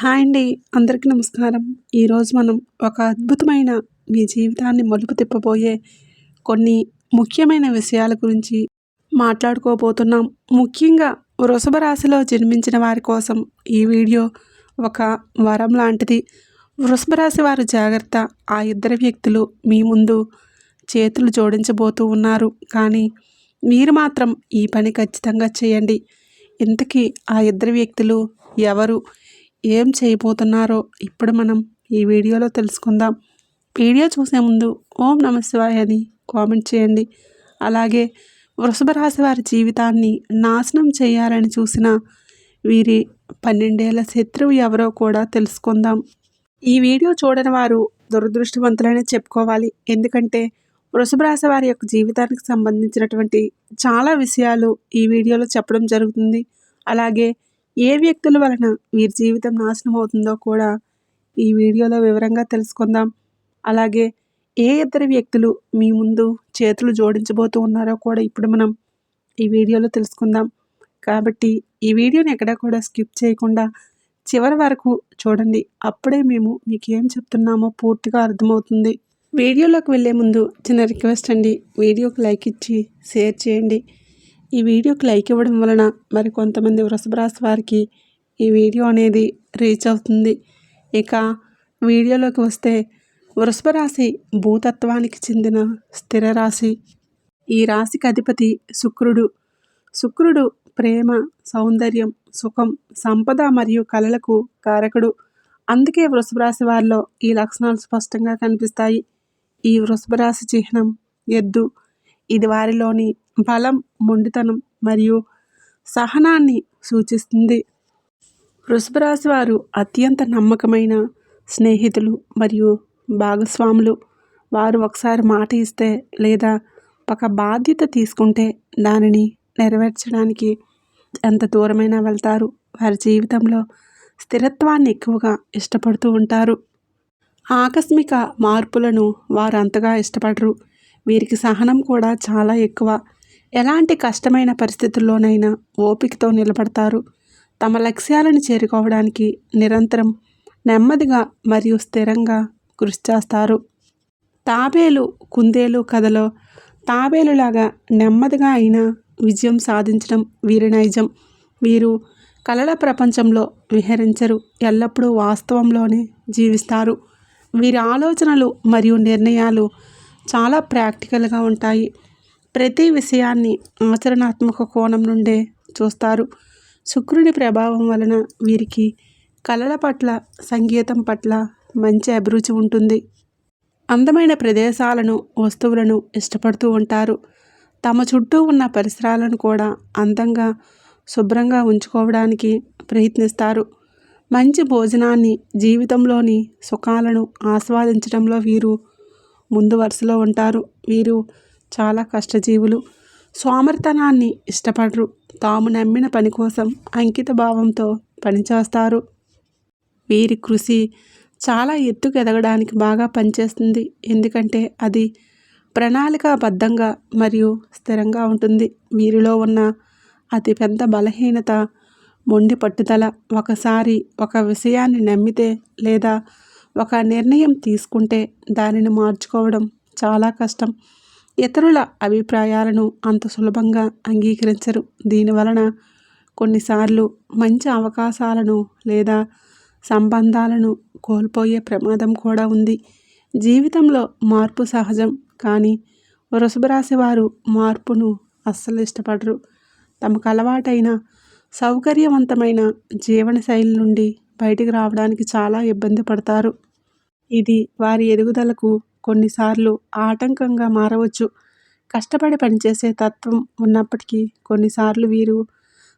Hi అండి. అందరికీ నమస్కారం. ఈరోజు మనం ఒక అద్భుతమైన మీ జీవితాన్ని మలుపు తిప్పబోయే కొన్ని ముఖ్యమైన విషయాల గురించి మాట్లాడుకోబోతున్నాం. ముఖ్యంగా వృషభ రాశిలో జన్మించిన వారి కోసం ఈ వీడియో ఒక వరం లాంటిది. వృషభ రాశి వారు జాగ్రత్త ఆ ఇద్దరు వ్యక్తులు మీ ముందు చేతులు జోడించబోతూ ఉన్నారు. కానీ మీరు మాత్రం ఈ పని ఖచ్చితంగా చేయండి. ఇంతకీ ఆ ఇద్దరు వ్యక్తులు ఎవరు? ఏం చేయబోతున్నారో ఇప్పుడు మనం ఈ వీడియోలో తెలుసుకుందాం. వీడియో చూసే ముందు ఓం నమశివాయ అని కామెంట్ చేయండి. అలాగే వృషభ రాశి వారి జీవితాన్ని నాశనం చేయాలని చూసిన వీరి పన్నెండేళ్ళ శత్రువు ఎవరో కూడా తెలుసుకుందాం. ఈ వీడియో చూడని వారు దురదృష్టవంతులనే చెప్పుకోవాలి. ఎందుకంటే వృషభ రాశి వారి యొక్క జీవితానికి సంబంధించినటువంటి చాలా విషయాలు ఈ వీడియోలో చెప్పడం జరుగుతుంది. అలాగే ఏ వ్యక్తుల వలన వీరి జీవితం నాశనం అవుతుందో కూడా ఈ వీడియోలో వివరంగా తెలుసుకుందాం. అలాగే ఏ ఇద్దరు వ్యక్తులు మీ ముందు చేతులు జోడించబోతూ ఉన్నారో కూడా ఇప్పుడు మనం ఈ వీడియోలో తెలుసుకుందాం. కాబట్టి ఈ వీడియోని ఎక్కడా కూడా స్కిప్ చేయకుండా చివరి వరకు చూడండి. అప్పుడే మేము మీకు ఏం చెప్తున్నామో పూర్తిగా అర్థమవుతుంది. వీడియోలోకి వెళ్ళే ముందు చిన్న రిక్వెస్ట్ అండి. వీడియోకి లైక్ ఇచ్చి షేర్ చేయండి. ఈ వీడియోకి లైక్ ఇవ్వడం వలన మరి కొంతమంది వృషభ రాశి వారికి ఈ వీడియో అనేది రీచ్ అవుతుంది. ఇక వీడియోలోకి వస్తే వృషభ రాశి భూతత్వానికి చెందిన స్థిర రాశి. ఈ రాశికి అధిపతి శుక్రుడు. శుక్రుడు ప్రేమ సౌందర్యం సుఖం సంపద మరియు కళలకు కారకుడు. అందుకే వృషభ రాశి వారిలో ఈ లక్షణాలు స్పష్టంగా కనిపిస్తాయి. ఈ వృషభ రాశి చిహ్నం ఎద్దు. ఇది వారిలోని బలం మొండితనం మరియు సహనాన్ని సూచిస్తుంది. వృషభరాశి వారు అత్యంత నమ్మకమైన స్నేహితులు మరియు భాగస్వాములు. వారు ఒకసారి మాట ఇస్తే లేదా ఒక బాధ్యత తీసుకుంటే దానిని నెరవేర్చడానికి ఎంత దూరమైనా వెళ్తారు. వారి జీవితంలో స్థిరత్వాన్ని ఎక్కువగా ఇష్టపడుతూ ఉంటారు. ఆకస్మిక మార్పులను వారు అంతగా ఇష్టపడరు. వీరికి సహనం కూడా చాలా ఎక్కువ. ఎలాంటి కష్టమైన పరిస్థితుల్లోనైనా ఓపికతో నిలబడతారు. తమ లక్ష్యాలను చేరుకోవడానికి నిరంతరం నెమ్మదిగా మరియు స్థిరంగా కృషి చేస్తారు. తాబేలు కుందేలు కథలో తాబేలులాగా నెమ్మదిగా అయినా విజయం సాధించడం వీరి నైజం. వీరు కళల ప్రపంచంలో విహరించరు ఎల్లప్పుడూ వాస్తవంలోనే జీవిస్తారు. వీరి ఆలోచనలు మరియు నిర్ణయాలు చాలా ప్రాక్టికల్గా ఉంటాయి. ప్రతి విషయాన్ని ఆచరణాత్మక కోణం నుండే చూస్తారు. శుక్రుని ప్రభావం వలన వీరికి కళల పట్ల సంగీతం పట్ల మంచి అభిరుచి ఉంటుంది. అందమైన ప్రదేశాలను వస్తువులను ఇష్టపడుతూ ఉంటారు. తమ చుట్టూ ఉన్న పరిసరాలను కూడా అందంగా శుభ్రంగా ఉంచుకోవడానికి ప్రయత్నిస్తారు. మంచి భోజనాన్ని జీవితంలోని సుఖాలను ఆస్వాదించడంలో వీరు ముందు వరుసలో ఉంటారు. వీరు చాలా కష్టజీవులు. సోమరితనాన్ని ఇష్టపడరు. తాము నమ్మిన పని కోసం అంకిత భావంతో పనిచేస్తారు వీరి కృషి చాలా ఎత్తుకు ఎదగడానికి బాగా పనిచేస్తుంది. ఎందుకంటే అది ప్రణాళికాబద్ధంగా మరియు స్థిరంగా ఉంటుంది. వీరిలో ఉన్న అతిపెద్ద బలహీనత మొండి పట్టుదల ఒకసారి ఒక విషయాన్ని నమ్మితే లేదా ఒక నిర్ణయం తీసుకుంటే దానిని మార్చుకోవడం చాలా కష్టం. ఇతరుల అభిప్రాయాలను అంత సులభంగా అంగీకరించరు. దీనివలన కొన్నిసార్లు మంచి అవకాశాలను లేదా సంబంధాలను కోల్పోయే ప్రమాదం కూడా ఉంది. జీవితంలో మార్పు సహజం కానీ వృషభరాశి వారు మార్పును అస్సలు ఇష్టపడరు. తమకు అలవాటైన సౌకర్యవంతమైన జీవనశైలి నుండి బయటికి రావడానికి చాలా ఇబ్బంది పడతారు. ఇది వారి ఎదుగుదలకు కొన్నిసార్లు ఆటంకంగా మారవచ్చు. కష్టపడి పనిచేసే తత్వం ఉన్నప్పటికీ కొన్నిసార్లు వీరు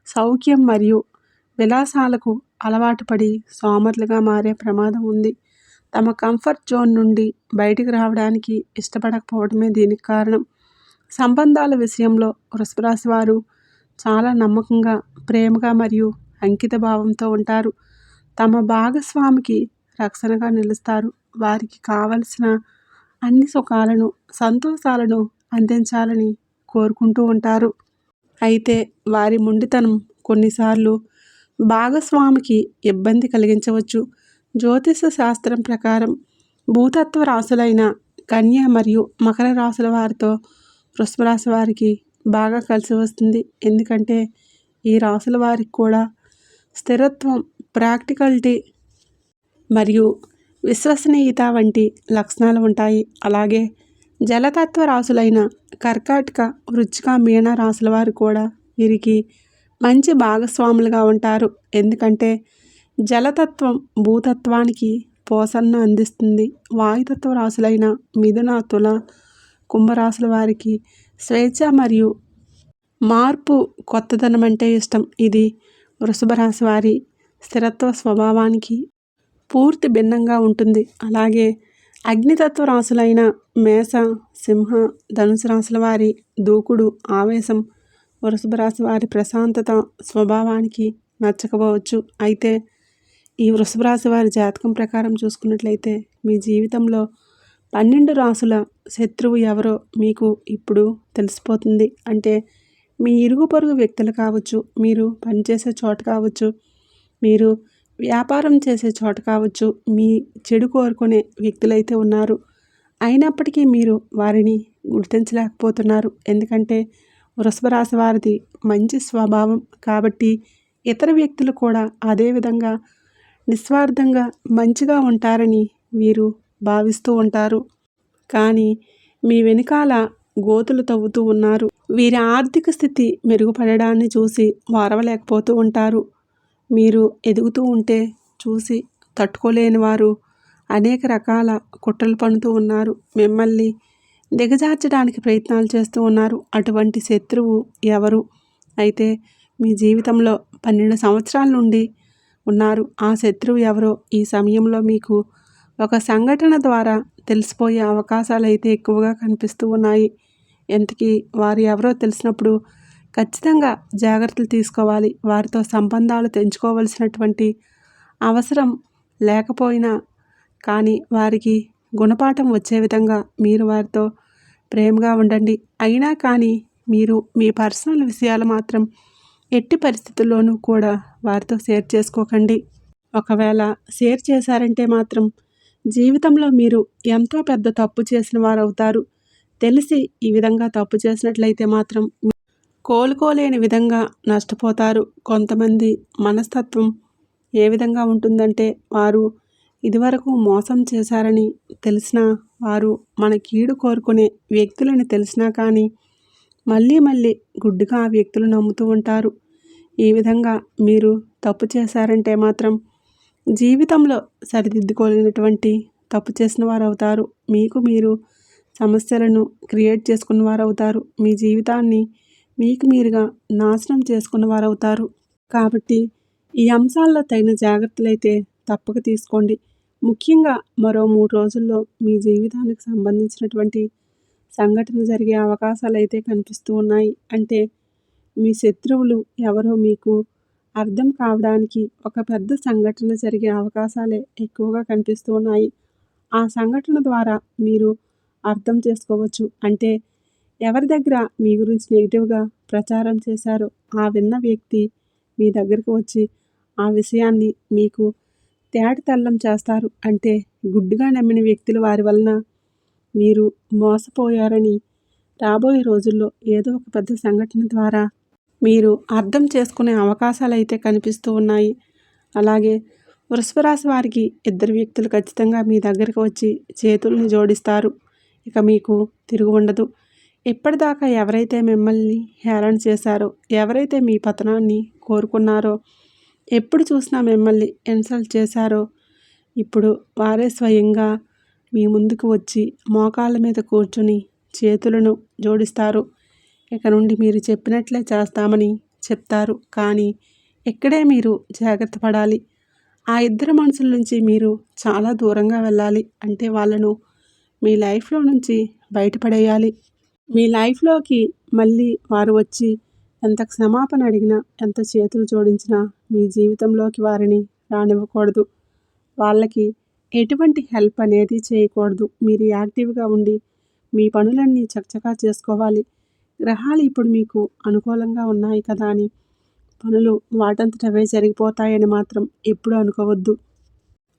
సౌఖ్యం మరియు విలాసాలకు అలవాటు పడి సోమరులుగా మారే ప్రమాదం ఉంది. తమ కంఫర్ట్ జోన్ నుండి బయటికి రావడానికి ఇష్టపడకపోవడమే దీనికి కారణం. సంబంధాల విషయంలో వృషభరాశి వారు చాలా నమ్మకంగా ప్రేమగా మరియు అంకిత భావంతో ఉంటారు. తమ భాగస్వామికి రక్షణగా నిలుస్తారు. వారికి కావలసిన అన్ని సుఖాలను సంతోషాలను అందించాలని కోరుకుంటూ ఉంటారు. అయితే వారి మొండితనం కొన్నిసార్లు భాగస్వామికి ఇబ్బంది కలిగించవచ్చు. జ్యోతిష శాస్త్రం ప్రకారం భూతత్వ రాశులైన కన్య మరియు మకర రాశుల వారితో వృషభరాశి వారికి బాగా కలిసి వస్తుంది. ఎందుకంటే ఈ రాశుల వారికి కూడా స్థిరత్వం ప్రాక్టికల్టీ మరియు విశ్వసనీయత వంటి లక్షణాలు ఉంటాయి అలాగే జలతత్వ రాశులైన కర్కాటక వృచ్చిక మీన రాసుల వారు కూడా వీరికి మంచి భాగస్వాములుగా ఉంటారు. ఎందుకంటే జలతత్వం భూతత్వానికి పోషణను అందిస్తుంది. వాయుతత్వ రాశులైన మిథున తుల కుంభరాశుల వారికి స్వేచ్ఛ మరియు మార్పు కొత్తదనం అంటే ఇష్టం. ఇది వృషభ రాశి వారి స్థిరత్వ స్వభావానికి పూర్తి భిన్నంగా ఉంటుంది. అలాగే అగ్నితత్వ రాశులైన మేష సింహ ధనుసు రాశుల వారి దూకుడు ఆవేశం వృషభ రాశి వారి ప్రశాంతత స్వభావానికి నచ్చకపోవచ్చు. అయితే ఈ వృషభ రాశి వారి జాతకం ప్రకారం చూసుకున్నట్లయితే మీ జీవితంలో పన్నెండు రాసుల శత్రువు ఎవరో మీకు ఇప్పుడు తెలిసిపోతుంది. అంటే మీ ఇరుగు పొరుగు వ్యక్తులు కావచ్చు మీరు పనిచేసే చోట కావచ్చు మీరు వ్యాపారం చేసే చోట కావచ్చు మీ చెడు కోరుకునే వ్యక్తులైతే ఉన్నారు. అయినప్పటికీ మీరు వారిని గుర్తించలేకపోతున్నారు. ఎందుకంటే వృషభ రాశి వారిది మంచి స్వభావం కాబట్టి ఇతర వ్యక్తులు కూడా అదేవిధంగా నిస్వార్థంగా మంచిగా ఉంటారని వీరు భావిస్తూ ఉంటారు. కానీ మీ వెనుకాల గోతులు తవ్వుతూ ఉన్నారు. వీరి ఆర్థిక స్థితి మెరుగుపడడాన్ని చూసి వారవలేకపోతూ ఉంటారు. మీరు ఎదుగుతూ ఉంటే చూసి తట్టుకోలేని వారు అనేక రకాల కుట్రలు పన్నుతూ ఉన్నారు. మిమ్మల్ని దిగజార్చడానికి ప్రయత్నాలు చేస్తూ ఉన్నారు. అటువంటి శత్రువు ఎవరు? అయితే మీ జీవితంలో పన్నెండు సంవత్సరాల నుండి ఉన్నారు. ఆ శత్రువు ఎవరో ఈ సమయంలో మీకు ఒక సంఘటన ద్వారా తెలిసిపోయే అవకాశాలు అయితే ఎక్కువగా కనిపిస్తూ ఉన్నాయి. ఎంతకీ వారు ఎవరో తెలిసినప్పుడు ఖచ్చితంగా జాగ్రత్తలు తీసుకోవాలి. వారితో సంబంధాలు తెంచుకోవలసినటువంటి అవసరం లేకపోయినా కానీ వారికి గుణపాఠం వచ్చే విధంగా మీరు వారితో ప్రేమగా ఉండండి. అయినా కానీ మీరు మీ పర్సనల్ విషయాలు మాత్రం ఎట్టి పరిస్థితుల్లోనూ కూడా వారితో షేర్ చేసుకోకండి. ఒకవేళ షేర్ చేశారంటే మాత్రం జీవితంలో మీరు ఎంతో పెద్ద తప్పు చేసిన వారు అవుతారు తెలిసి ఈ విధంగా తప్పు చేసినట్లయితే మాత్రం కోలుకోలేని విధంగా నష్టపోతారు కొంతమంది మనస్తత్వం ఏ విధంగా ఉంటుందంటే వారు ఇదివరకు మోసం చేశారని తెలిసినా వారు మన కీడు కోరుకునే వ్యక్తులని తెలిసినా కానీ మళ్ళీ మళ్ళీ గుడ్డిగా ఆ వ్యక్తులు నమ్ముతూ ఉంటారు. ఈ విధంగా మీరు తప్పు చేశారంటే మాత్రం జీవితంలో సరిదిద్దుకోలేనటువంటి తప్పు చేసిన వారు అవుతారు మీకు మీరు సమస్యలను క్రియేట్ చేసుకున్న వారు అవుతారు మీ జీవితాన్ని మీకు మీరుగా నాశనం చేసుకున్న వారు అవుతారు కాబట్టి ఈ అంశాల్లో తగిన జాగ్రత్తలు అయితే తప్పక తీసుకోండి. ముఖ్యంగా మరో మూడు రోజుల్లో మీ జీవితానికి సంబంధించినటువంటి సంఘటన జరిగే అవకాశాలు అయితే కనిపిస్తూ ఉన్నాయి. అంటే మీ శత్రువులు ఎవరో మీకు అర్థం కావడానికి ఒక పెద్ద సంఘటన జరిగే అవకాశాలే ఎక్కువగా కనిపిస్తూ ఉన్నాయి. ఆ సంఘటన ద్వారా మీరు అర్థం చేసుకోవచ్చు. అంటే ఎవరి దగ్గర మీ గురించి నెగిటివ్గా ప్రచారం చేశారో ఆ విన్న వ్యక్తి మీ దగ్గరకు వచ్చి ఆ విషయాన్ని మీకు తేటతల్లం చేస్తారు అంటే గుడ్డుగా నమ్మిన వ్యక్తులు వారి వలన మీరు మోసపోయారని రాబోయే రోజుల్లో ఏదో ఒక పెద్ద సంఘటన ద్వారా మీరు అర్థం చేసుకునే అవకాశాలు అయితే కనిపిస్తూ ఉన్నాయి. అలాగే వృషభరాశి వారికి ఇద్దరు వ్యక్తులు ఖచ్చితంగా మీ దగ్గరకు వచ్చి చేతుల్ని జోడిస్తారు. ఇక మీకు తిరుగు ఉండదు. ఇప్పటిదాకా ఎవరైతే మిమ్మల్ని హేళన చేశారో ఎవరైతే మీ పతనాన్ని కోరుకున్నారో ఎప్పుడు చూసినా మిమ్మల్ని ఇన్సల్ట్ చేశారో ఇప్పుడు వారే స్వయంగా మీ ముందుకు వచ్చి మోకాళ్ళ మీద కూర్చుని చేతులను జోడిస్తారు. ఇక నుండి మీరు చెప్పినట్లే చేస్తామని చెప్తారు. కానీ ఇక్కడే మీరు జాగ్రత్త పడాలి. ఆ ఇద్దరు మనుషుల నుంచి మీరు చాలా దూరంగా వెళ్ళాలి. అంటే వాళ్ళను మీ లైఫ్లో నుంచి బయటపడేయాలి. మీ లైఫ్లోకి మళ్ళీ వారు వచ్చి ఎంత క్షమాపణ అడిగినా ఎంత చేతులు జోడించినా మీ జీవితంలోకి వారిని రానివ్వకూడదు. వాళ్ళకి ఎటువంటి హెల్ప్ అనేది చేయకూడదు. మీరు యాక్టివ్గా ఉండి మీ పనులన్నీ చకచకా చేసుకోవాలి. గ్రహాలు ఇప్పుడు మీకు అనుకూలంగా ఉన్నాయి కదా అని. పనులు వాటంతటవే జరిగిపోతాయని మాత్రం ఎప్పుడూ అనుకోవద్దు.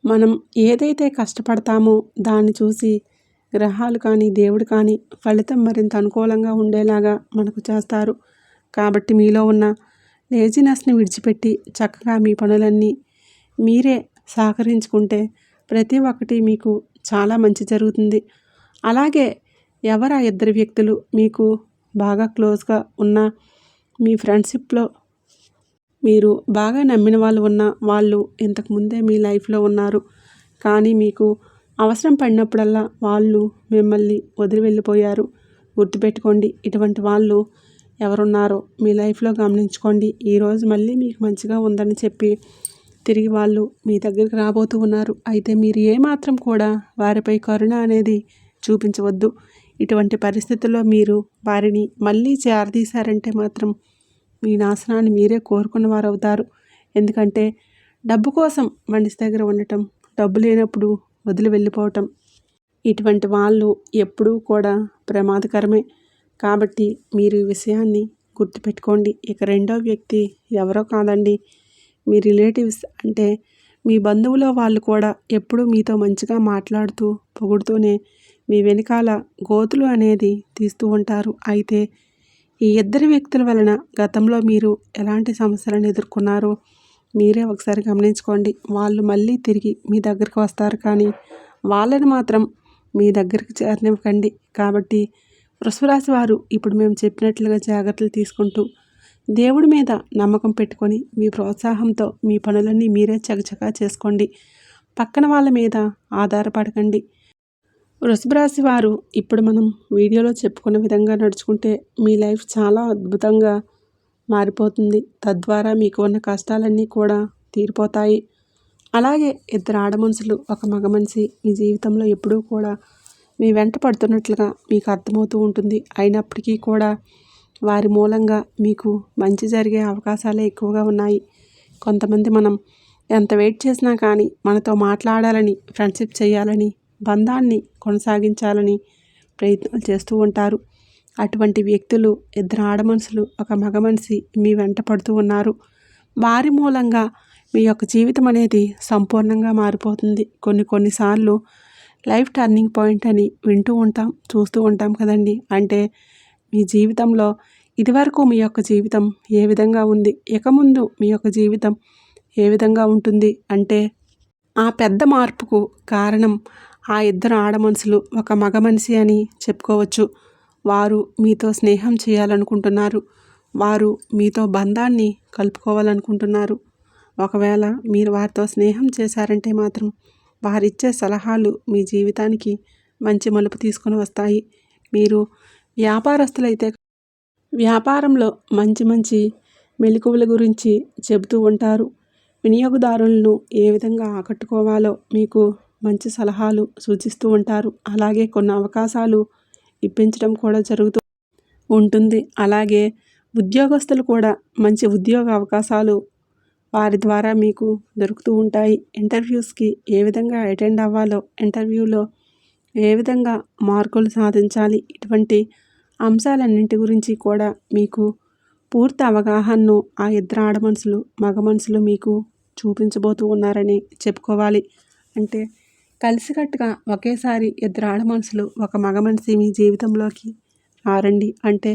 మనం ఏదైతే కష్టపడతామో దాన్ని చూసి గ్రహాలు కానీ దేవుడు కానీ ఫలితం మరింత అనుకూలంగా ఉండేలాగా మనకు చేస్తారు. కాబట్టి మీలో ఉన్న లేజినెస్ని విడిచిపెట్టి చక్కగా మీ పనులన్నీ మీరే సహకరించుకుంటే ప్రతి ఒక్కటి మీకు చాలా మంచి జరుగుతుంది. అలాగే ఎవరు ఆ ఇద్దరు వ్యక్తులు మీకు బాగా క్లోజ్గా ఉన్న మీ ఫ్రెండ్షిప్లో మీరు బాగా నమ్మిన వాళ్ళు ఉన్న వాళ్ళు ఇంతకుముందే మీ లైఫ్లో ఉన్నారు. కానీ మీకు అవసరం పడినప్పుడల్లా వాళ్ళు మిమ్మల్ని వదిలి వెళ్ళిపోయారు. గుర్తుపెట్టుకోండి ఇటువంటి వాళ్ళు ఎవరున్నారో మీ లైఫ్లో గమనించుకోండి. ఈరోజు మళ్ళీ మీకు మంచిగా ఉందని చెప్పి తిరిగి వాళ్ళు మీ దగ్గరికి రాబోతూ ఉన్నారు. అయితే మీరు ఏమాత్రం కూడా వారిపై కరుణ అనేది చూపించవద్దు. ఇటువంటి పరిస్థితుల్లో మీరు వారిని మళ్ళీ చేరదీశారంటే మాత్రం మీ నాశనాన్ని మీరే కోరుకున్న వారు అవుతారు ఎందుకంటే డబ్బు కోసం మనిషి దగ్గర ఉండటం డబ్బు లేనప్పుడు వదిలి వెళ్ళిపోవటం. ఇటువంటి వాళ్ళు ఎప్పుడూ కూడా ప్రమాదకరమే. కాబట్టి మీరు ఈ విషయాన్ని గుర్తుపెట్టుకోండి. ఇక రెండో వ్యక్తి ఎవరో కాదండి. మీ రిలేటివ్స్ అంటే మీ బంధువుల వాళ్ళు కూడా ఎప్పుడూ మీతో మంచిగా మాట్లాడుతూ పొగుడుతూనే మీ వెనకాల గోతులు అనేది తీస్తూ ఉంటారు. అయితే ఈ ఇద్దరు వ్యక్తుల వలన గతంలో మీరు ఎలాంటి సమస్యలను ఎదుర్కొన్నారో? మీరే ఒకసారి గమనించుకోండి. వాళ్ళు మళ్ళీ తిరిగి మీ దగ్గరికి వస్తారు కానీ వాళ్ళని మాత్రం మీ దగ్గరికి చేరనివ్వకండి. కాబట్టి వృషభరాశి వారు ఇప్పుడు మేము చెప్పినట్లుగా జాగ్రత్తలు తీసుకుంటూ దేవుడి మీద నమ్మకం పెట్టుకొని మీ ప్రోత్సాహంతో మీ పనులన్నీ మీరే చకచకా చేసుకోండి. పక్కన వాళ్ళ మీద ఆధారపడకండి. వృషభరాశి వారు ఇప్పుడు మనం వీడియోలో చెప్పుకున్న విధంగా నడుచుకుంటే మీ లైఫ్ చాలా అద్భుతంగా మారిపోతుంది. తద్వారా మీకు ఉన్న కష్టాలన్నీ కూడా తీరిపోతాయి. అలాగే ఇద్దరు ఆడ మనుషులు ఒక మగ మనిషి మీ జీవితంలో ఎప్పుడూ కూడా మీ వెంట పడుతున్నట్లుగా మీకు అర్థమవుతూ ఉంటుంది. అయినప్పటికీ కూడా వారి మూలంగా మీకు మంచి జరిగే అవకాశాలే ఎక్కువగా ఉన్నాయి. కొంతమంది మనం ఎంత వెయిట్ చేసినా కానీ మనతో మాట్లాడాలని ఫ్రెండ్షిప్ చేయాలని బంధాన్ని కొనసాగించాలని ప్రయత్నాలు చేస్తూ ఉంటారు. అటువంటి వ్యక్తులు ఇద్దరు ఆడమనుషులు ఒక మగ మనిషి మీ వెంట పడుతూ ఉన్నారు. వారి మూలంగా మీ యొక్క జీవితం అనేది సంపూర్ణంగా మారిపోతుంది. కొన్ని కొన్నిసార్లు లైఫ్ టర్నింగ్ పాయింట్ అని వింటూ ఉంటాం చూస్తూ ఉంటాం కదండి. అంటే మీ జీవితంలో ఇదివరకు మీ యొక్క జీవితం ఏ విధంగా ఉంది? ఇక ముందు మీ యొక్క జీవితం ఏ విధంగా ఉంటుంది? అంటే ఆ పెద్ద మార్పుకు కారణం ఆ ఇద్దరు ఆడమనుషులు ఒక మగ మనిషి అని చెప్పుకోవచ్చు. వారు మీతో స్నేహం చేయాలనుకుంటున్నారు. వారు మీతో బంధాన్ని కలుపుకోవాలనుకుంటున్నారు. ఒకవేళ మీరు వారితో స్నేహం చేశారంటే మాత్రం వారిచ్చే సలహాలు మీ జీవితానికి మంచి మలుపు తీసుకొని వస్తాయి. మీరు వ్యాపారస్తులైతే వ్యాపారంలో మంచి మంచి మెలకువల గురించి చెబుతూ ఉంటారు. వినియోగదారులను ఏ విధంగా ఆకట్టుకోవాలో మీకు మంచి సలహాలు సూచిస్తూ ఉంటారు. అలాగే కొన్ని అవకాశాలు ఇప్పించడం కూడా జరుగుతూ ఉంటుంది. అలాగే ఉద్యోగస్తులు కూడా మంచి ఉద్యోగ అవకాశాలు వారి ద్వారా మీకు దొరుకుతూ ఉంటాయి. ఇంటర్వ్యూస్కి ఏ విధంగా అటెండ్ అవ్వాలో ఇంటర్వ్యూలో ఏ విధంగా మార్కులు సాధించాలి ఇటువంటి అంశాలన్నింటి గురించి కూడా మీకు పూర్తి అవగాహనను ఆ ఇద్దరు ఆడమనుషులు మగ మనుషులు మీకు చూపించబోతూ ఉన్నారని చెప్పుకోవాలి. అంటే కలిసికట్టుగా ఒకేసారి ఇద్దరు ఆడ మనుషులు ఒక మగ మనిషి మీ జీవితంలోకి రారండి. అంటే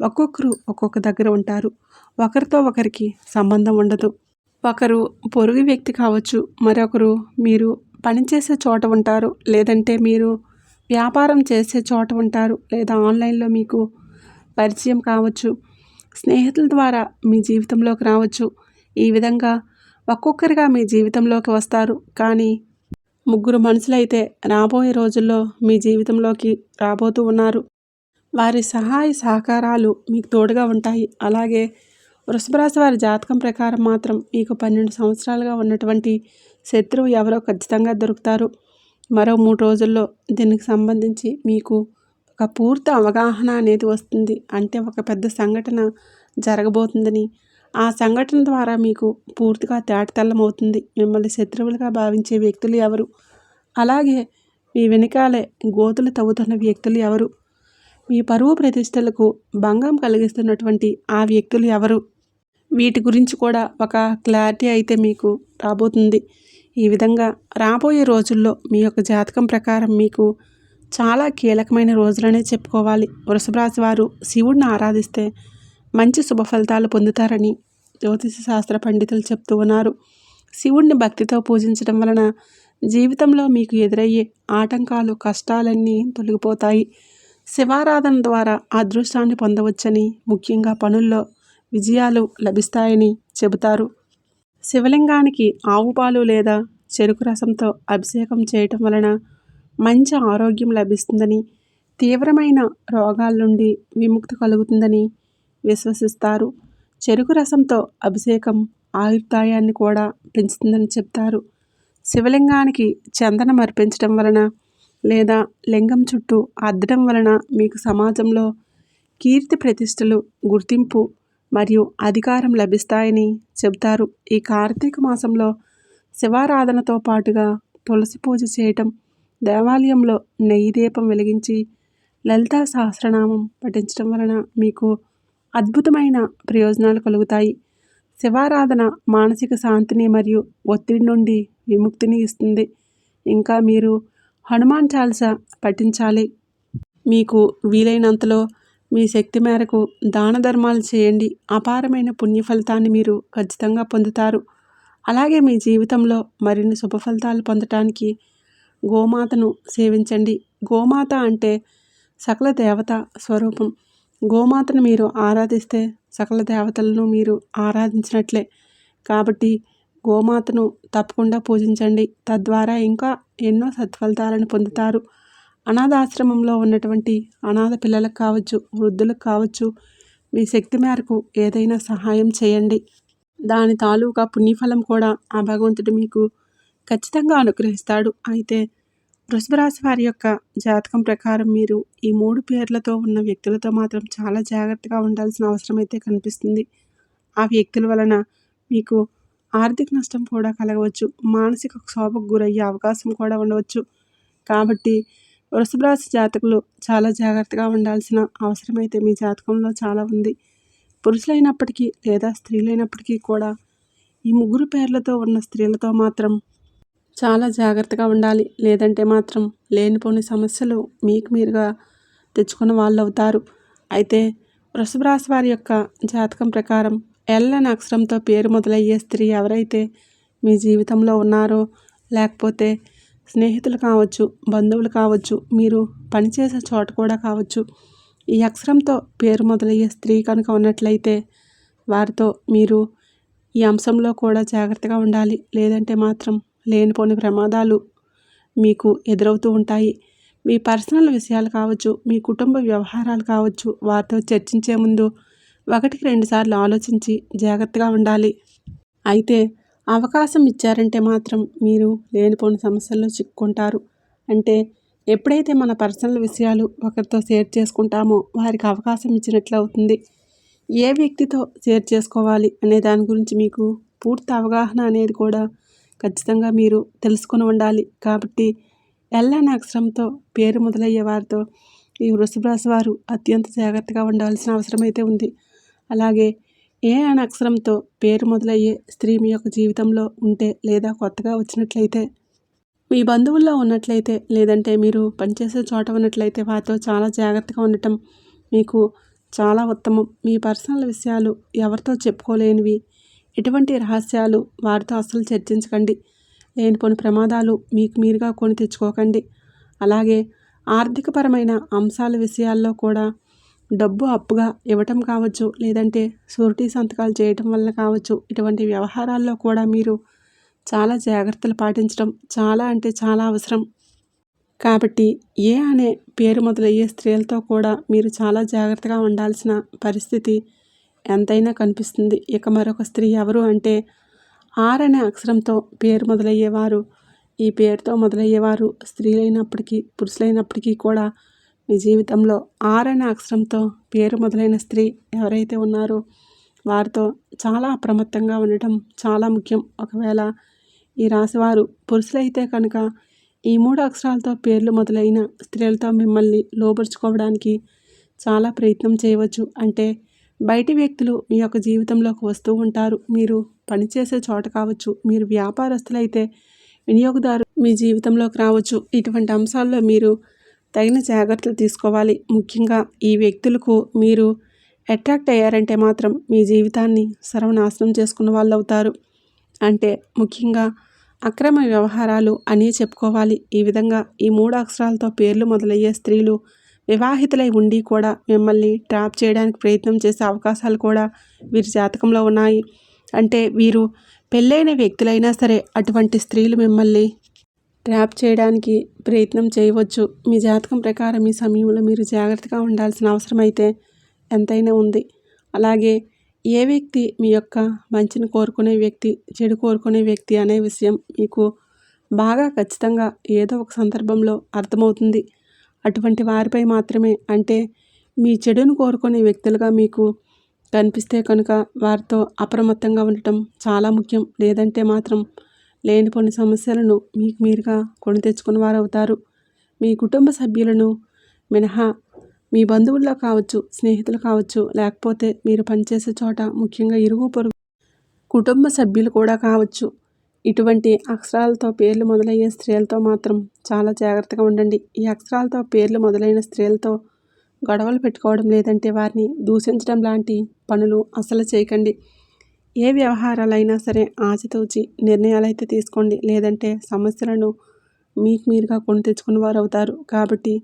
ఒక్కొక్కరు ఒక్కొక్క దగ్గర ఉంటారు. ఒకరితో ఒకరికి సంబంధం ఉండదు. ఒకరు పొరుగు వ్యక్తి కావచ్చు మరొకరు మీరు పనిచేసే చోట ఉంటారు లేదంటే మీరు వ్యాపారం చేసే చోట ఉంటారు లేదా ఆన్లైన్లో మీకు పరిచయం కావచ్చు స్నేహితుల ద్వారా మీ జీవితంలోకి రావచ్చు. ఈ విధంగా ఒక్కొక్కరిగా మీ జీవితంలోకి వస్తారు. కానీ ముగ్గురు మనుషులైతే రాబోయే రోజుల్లో మీ జీవితంలోకి రాబోతూ ఉన్నారు. వారి సహాయ సహకారాలు మీకు తోడుగా ఉంటాయి. అలాగే వృషభరాశి వారి జాతకం ప్రకారం మాత్రం మీకు పన్నెండు సంవత్సరాలుగా ఉన్నటువంటి శత్రువు ఎవరో ఖచ్చితంగా దొరుకుతారు. మరో మూడు రోజుల్లో దీనికి సంబంధించి మీకు ఒక పూర్తి అవగాహన అనేది వస్తుంది. అంటే ఒక పెద్ద సంఘటన జరగబోతుందని ఆ సంఘటన ద్వారా మీకు పూర్తిగా తేటతెల్లమవుతుంది. మిమ్మల్ని శత్రువులుగా భావించే వ్యక్తులు ఎవరు? అలాగే మీ వెనకాలే గోతులు తవ్వుతున్న వ్యక్తులు ఎవరు? మీ పరువు ప్రతిష్టలకు భంగం కలిగిస్తున్నటువంటి ఆ వ్యక్తులు ఎవరు? వీటి గురించి కూడా ఒక క్లారిటీ అయితే మీకు రాబోతుంది. ఈ విధంగా రాబోయే రోజుల్లో మీ యొక్క జాతకం ప్రకారం మీకు చాలా కీలకమైన రోజులనే చెప్పుకోవాలి. వృషభరాశి వారు శివుడిని ఆరాధిస్తే మంచి శుభ ఫలితాలు పొందుతారని జ్యోతిష శాస్త్ర పండితులు చెప్తూ ఉన్నారు. శివుణ్ణి భక్తితో పూజించడం వలన జీవితంలో మీకు ఎదురయ్యే ఆటంకాలు కష్టాలన్నీ తొలగిపోతాయి. శివారాధన ద్వారా అదృష్టాన్ని పొందవచ్చని ముఖ్యంగా పనుల్లో విజయాలు లభిస్తాయని చెబుతారు. శివలింగానికి ఆవు పాలు లేదా చెరుకు రసంతో అభిషేకం చేయటం వలన మంచి ఆరోగ్యం లభిస్తుందని తీవ్రమైన రోగాల నుండి విముక్తి కలుగుతుందని విశ్వసిస్తారు. చెరుకు రసంతో అభిషేకం ఆయుర్దాయాన్ని కూడా పెంచుతుందని చెప్తారు. శివలింగానికి చందనం అర్పించడం వలన లేదా లింగం చుట్టూ అద్దడం వలన మీకు సమాజంలో కీర్తి ప్రతిష్టలు గుర్తింపు మరియు అధికారం లభిస్తాయని చెబుతారు. ఈ కార్తీక మాసంలో శివారాధనతో పాటుగా తులసి పూజ చేయటం దేవాలయంలో నెయ్యి దీపం వెలిగించి లలితా సహస్రనామం పఠించడం వలన మీకు అద్భుతమైన ప్రయోజనాలు కలుగుతాయి. శివారాధన మానసిక శాంతిని మరియు ఒత్తిడి నుండి విముక్తిని ఇస్తుంది. ఇంకా మీరు హనుమాన్ చాలీస పఠించాలి. మీకు వీలైనంతలో మీ శక్తి మేరకు దాన ధర్మాలు చేయండి. అపారమైన పుణ్య ఫలితాన్ని మీరు ఖచ్చితంగా పొందుతారు. అలాగే మీ జీవితంలో మరిన్ని శుభ ఫలితాలు పొందటానికి గోమాతను సేవించండి. గోమాత అంటే సకల దేవత స్వరూపం. గోమాతను మీరు ఆరాధిస్తే సకల దేవతలను మీరు ఆరాధించినట్లే. కాబట్టి గోమాతను తప్పకుండా పూజించండి. తద్వారా ఇంకా ఎన్నో సత్ఫలితాలను పొందుతారు. అనాథాశ్రమంలో ఉన్నటువంటి అనాథ పిల్లలకు కావచ్చు వృద్ధులకు కావచ్చు మీ శక్తి మేరకు ఏదైనా సహాయం చేయండి. దాని తాలూకా పుణ్యఫలం కూడా ఆ భగవంతుడు మీకు ఖచ్చితంగా అనుగ్రహిస్తాడు. అయితే వృషభరాశి వారి యొక్క జాతకం ప్రకారం మీరు ఈ మూడు పేర్లతో ఉన్న వ్యక్తులతో మాత్రం చాలా జాగ్రత్తగా ఉండాల్సిన అవసరం అయితే కనిపిస్తుంది. ఆ వ్యక్తుల వలన మీకు ఆర్థిక నష్టం కూడా కలగవచ్చు. మానసిక క్షోభకు గురయ్యే అవకాశం కూడా ఉండవచ్చు. కాబట్టి వృషభరాశి జాతకులు చాలా జాగ్రత్తగా ఉండాల్సిన అవసరం అయితే మీ జాతకంలో చాలా ఉంది. పురుషులైనప్పటికీ లేదా స్త్రీలైనప్పటికీ కూడా ఈ ముగ్గురు పేర్లతో ఉన్న స్త్రీలతో మాత్రం చాలా జాగ్రత్తగా ఉండాలి. లేదంటే మాత్రం లేనిపోని సమస్యలు మీకు మీరుగా తెచ్చుకున్న వాళ్ళు అవుతారు అయితే వృషభ రాశి వారి యొక్క జాతకం ప్రకారం ఎల్ అనే అక్షరంతో పేరు మొదలయ్యే స్త్రీ ఎవరైతే మీ జీవితంలో ఉన్నారో లేకపోతే స్నేహితులు కావచ్చు బంధువులు కావచ్చు మీరు పనిచేసే చోట కూడా కావచ్చు ఈ అక్షరంతో పేరు మొదలయ్యే స్త్రీ కనుక ఉన్నట్లయితే వారితో మీరు ఈ అంశంలో కూడా జాగ్రత్తగా ఉండాలి. లేదంటే మాత్రం లేనిపోని ప్రమాదాలు మీకు ఎదురవుతూ ఉంటాయి. మీ పర్సనల్ విషయాలు కావచ్చు మీ కుటుంబ వ్యవహారాలు కావచ్చు వారితో చర్చించే ముందు ఒకటికి రెండుసార్లు ఆలోచించి జాగ్రత్తగా ఉండాలి. అయితే అవకాశం ఇచ్చారంటే మాత్రం మీరు లేనిపోని సమస్యల్లో చిక్కుకుంటారు. అంటే ఎప్పుడైతే మన పర్సనల్ విషయాలు ఒకరితో షేర్ చేసుకుంటామో వారికి అవకాశం ఇచ్చినట్లు అవుతుంది. ఏ వ్యక్తితో షేర్ చేసుకోవాలి అనే దాని గురించి మీకు పూర్తి అవగాహన అనేది కూడా ఖచ్చితంగా మీరు తెలుసుకుని ఉండాలి. కాబట్టి ఎల్ అనే అక్షరంతో పేరు మొదలయ్యే వారితో ఈ వృషభ రాశి వారు అత్యంత జాగ్రత్తగా ఉండాల్సిన అవసరం అయితే ఉంది. అలాగే ఏ అనే అక్షరంతో పేరు మొదలయ్యే స్త్రీ మీ యొక్క జీవితంలో ఉంటే లేదా కొత్తగా వచ్చినట్లయితే మీ బంధువుల్లో ఉన్నట్లయితే లేదంటే మీరు పనిచేసే చోట ఉన్నట్లయితే వారితో చాలా జాగ్రత్తగా ఉండటం మీకు చాలా ఉత్తమం. మీ పర్సనల్ విషయాలు ఎవరితో చెప్పుకోలేనివి ఎటువంటి రహస్యాలు వారితో అస్సలు చర్చించకండి. లేనిపోని ప్రమాదాలు మీకు మీరుగా కొని తెచ్చుకోకండి. అలాగే ఆర్థికపరమైన అంశాల విషయాల్లో కూడా డబ్బు అప్పుగా ఇవ్వటం కావచ్చు లేదంటే షూరిటీ సంతకాలు చేయటం వల్ల కావచ్చు. ఇటువంటి వ్యవహారాల్లో కూడా మీరు చాలా జాగ్రత్తలు పాటించడం చాలా అంటే చాలా అవసరం. కాబట్టి ఏ అనే పేరు మొదలయ్యే స్త్రీలతో కూడా మీరు చాలా జాగ్రత్తగా ఉండాల్సిన పరిస్థితి ఎంతైనా కనిపిస్తుంది. ఇక మరొక స్త్రీ ఎవరు అంటే ఆర్ అనే అక్షరంతో పేరు మొదలయ్యేవారు. ఈ పేరుతో మొదలయ్యేవారు స్త్రీలైనప్పటికీ పురుషులైనప్పటికీ కూడా మీ జీవితంలో ఆర్ అనే అక్షరంతో పేరు మొదలైన స్త్రీ ఎవరైతే ఉన్నారో వారితో చాలా అప్రమత్తంగా ఉండటం చాలా ముఖ్యం. ఒకవేళ ఈ రాశివారు పురుషులైతే కనుక ఈ మూడు అక్షరాలతో పేర్లు మొదలైన స్త్రీలతో మిమ్మల్ని లోపరుచుకోవడానికి చాలా ప్రయత్నం చేయవచ్చు. అంటే బయటి వ్యక్తులు మీ యొక్క జీవితంలోకి వస్తూ ఉంటారు. మీరు పనిచేసే చోట కావచ్చు మీరు వ్యాపారస్తులైతే వినియోగదారు మీ జీవితంలోకి రావచ్చు. ఇటువంటి అంశాల్లో మీరు తగిన జాగ్రత్తలు తీసుకోవాలి. ముఖ్యంగా ఈ వ్యక్తులకు మీరు అట్రాక్ట్ అయ్యారంటే మాత్రం మీ జీవితాన్ని సర్వనాశనం చేసుకున్న వాళ్ళు అవుతారు అంటే ముఖ్యంగా అక్రమ వ్యవహారాలు అనే చెప్పుకోవాలి. ఈ విధంగా ఈ మూడు అక్షరాలతో పేర్లు మొదలయ్యే స్త్రీలు వివాహితులై ఉండి కూడా మిమ్మల్ని ట్రాప్ చేయడానికి ప్రయత్నం చేసే అవకాశాలు కూడా వీరి జాతకంలో ఉన్నాయి. అంటే వీరు పెళ్ళైన వ్యక్తులైనా సరే అటువంటి స్త్రీలు మిమ్మల్ని ట్రాప్ చేయడానికి ప్రయత్నం చేయవచ్చు. మీ జాతకం ప్రకారం ఈ సమయంలో మీరు జాగ్రత్తగా ఉండాల్సిన అవసరం అయితే ఎంతైనా ఉంది. అలాగే ఏ వ్యక్తి మీ యొక్క మంచిని కోరుకునే వ్యక్తి చెడు కోరుకునే వ్యక్తి అనే విషయం మీకు బాగా ఖచ్చితంగా ఏదో ఒక సందర్భంలో అర్థమవుతుంది. అటువంటి వారిపై మాత్రమే. అంటే మీ చెడును కోరుకునే వ్యక్తులుగా మీకు కనిపిస్తే కనుక వారితో అప్రమత్తంగా ఉండటం చాలా ముఖ్యం. లేదంటే మాత్రం లేనిపోని సమస్యలను మీకు మీరుగా కొని తెచ్చుకున్న వారు అవుతారు మీ కుటుంబ సభ్యులను మినహా మీ బంధువుల్లో కావచ్చు స్నేహితులు కావచ్చు లేకపోతే మీరు పనిచేసే చోట ముఖ్యంగా ఇరుగు పొరుగు కుటుంబ సభ్యులు కూడా కావచ్చు. ఇటువంటి అక్షరాలతో పేర్లు మొదలయ్యే స్త్రీలతో మాత్రం చాలా జాగ్రత్తగా ఉండండి. ఈ అక్షరాలతో పేర్లు మొదలైన స్త్రీలతో గొడవలు పెట్టుకోవడం లేదంటే వారిని దూషించడం లాంటి పనులు అసలు చేయకండి. ఏ వ్యవహారాలైనా సరే ఆచితూచి నిర్ణయాలు అయితే తీసుకోండి. లేదంటే సమస్యలను మీకు మీరుగా కొని తెచ్చుకున్న వారు అవుతారు కాబట్టి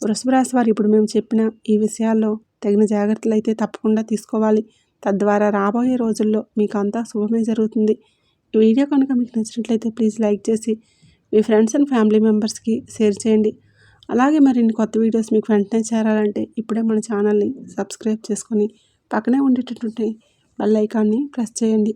వృషభరాశి వారు ఇప్పుడు మేము చెప్పిన ఈ విషయాల్లో తగిన జాగ్రత్తలు అయితే తప్పకుండా తీసుకోవాలి. తద్వారా రాబోయే రోజుల్లో మీకు అంతా శుభమే జరుగుతుంది. వీడియో కనుక మీకు నచ్చినట్లయితే ప్లీజ్ లైక్ చేసి మీ ఫ్రెండ్స్ అండ్ ఫ్యామిలీ మెంబర్స్కి షేర్ చేయండి. అలాగే మరిన్ని కొత్త వీడియోస్ మీకు వెంటనే చేరాలంటే ఇప్పుడే మన ఛానల్ని సబ్స్క్రైబ్ చేసుకొని పక్కనే ఉండేటటువంటి బెల్ ఐకాన్ని ప్రెస్ చేయండి.